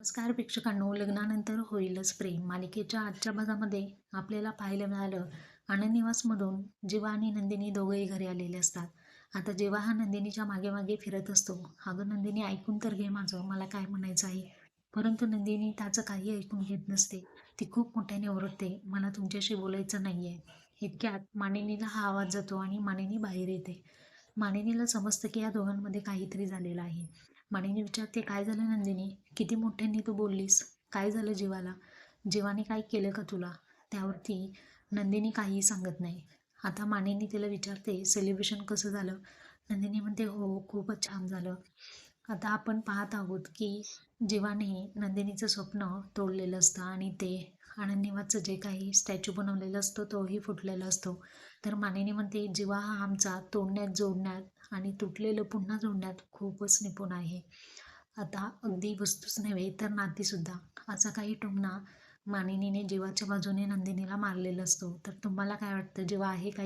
नमस्कार प्रेक्षकांनो लग्नानंतर होईलच प्रेम. मालिकेच्या आजच्या भागामध्ये आपल्याला पाहायला मिळालं आनंदनिवासमधून जेव्हा आणि नंदिनी दोघंही घरी आलेले असतात. आता जेव्हा हा नंदिनीच्या मागे मागे फिरत असतो अगं नंदिनी ऐकून तर घे माझं मला काय म्हणायचं आहे? परंतु नंदिनी त्याचं काही ऐकून घेत नसते. ती खूप मोठ्याने ओरडते मला तुमच्याशी बोलायचं नाही आहे इतक्यात मानिनीला हा आवाज जातो आणि मानिनी बाहेर येते. मानिनीला समजतं की या दोघांमध्ये काहीतरी झालेलं आहे. मानिनी विचारते काय झालं नंदिनी? किती मोठ्यांनी तू बोललीस? काय झालं जीवाला? जीवाने काय केलं का तुला? त्यावरती नंदिनी काहीही सांगत नाही. आता मानेनी तिला विचारते सेलिब्रेशन कसं झालं? नंदिनी म्हणते हो खूपच छान झालं. आता आपण पाहत आहोत की जीवाने नंदिनीचं स्वप्न तोडलेलं असतं आणि ते आनंदीवाचं जे काही स्टॅच्यू बनवलेलं असतो तोही फुटलेला असतो. तर मानेने म्हणते जीवा हा आमचा तोडण्यात जोडण्यात आणि तुटलेलं पुन्हा जोडण्यात खूपच निपुण आहे. आता अगदी वस्तूच नव्हे तर नातीसुद्धा. असा काही टोमणा मानिनीने जीवाच्या बाजूने नंदिनीला मारलेला असतो. तर तुम्हाला काय वाटतं जीवा आहे का